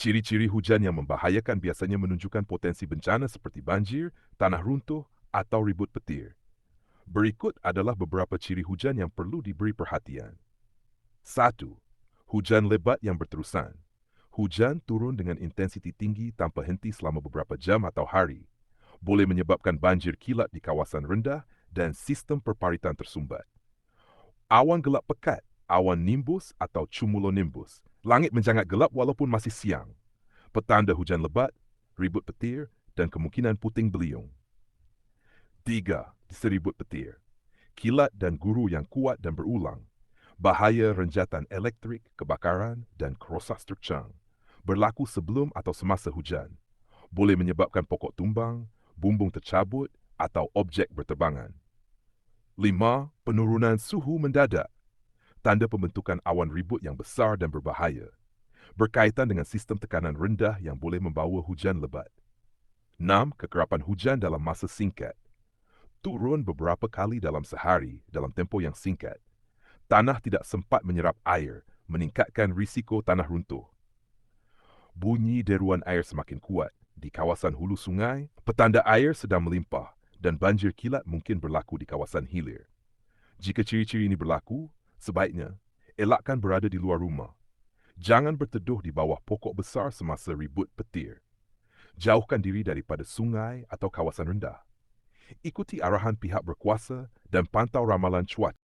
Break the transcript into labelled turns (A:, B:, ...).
A: Ciri-ciri hujan yang membahayakan biasanya menunjukkan potensi bencana seperti banjir, tanah runtuh, atau ribut petir. Berikut adalah beberapa ciri hujan yang perlu diberi perhatian. 1. Hujan lebat yang berterusan. Hujan turun dengan intensiti tinggi tanpa henti selama beberapa jam atau hari. Boleh menyebabkan banjir kilat di kawasan rendah dan sistem perparitan tersumbat. Awan gelap pekat, awan nimbus atau cumulonimbus. Langit menjangat gelap walaupun masih siang. Petanda hujan lebat, ribut petir dan kemungkinan puting beliung. 3. Seribut petir. Kilat dan guru yang kuat dan berulang. Bahaya renjatan elektrik, kebakaran dan kerosak tercang. Berlaku sebelum atau semasa hujan. Boleh menyebabkan pokok tumbang, bumbung tercabut atau objek berterbangan. 5. Penurunan suhu mendadak tanda pembentukan awan ribut yang besar dan berbahaya, berkaitan dengan sistem tekanan rendah yang boleh membawa hujan lebat. 6. Kekerapan hujan dalam masa singkat. Turun beberapa kali dalam sehari dalam tempoh yang singkat. Tanah tidak sempat menyerap air, meningkatkan risiko tanah runtuh. Bunyi deruan air semakin kuat. Di kawasan hulu sungai, petanda air sedang melimpah dan banjir kilat mungkin berlaku di kawasan hilir. Jika ciri-ciri ini berlaku, Sebaiknya, elakkan berada di luar rumah. Jangan berteduh di bawah pokok besar semasa ribut petir. Jauhkan diri daripada sungai atau kawasan rendah. Ikuti arahan pihak berkuasa dan pantau ramalan cuaca.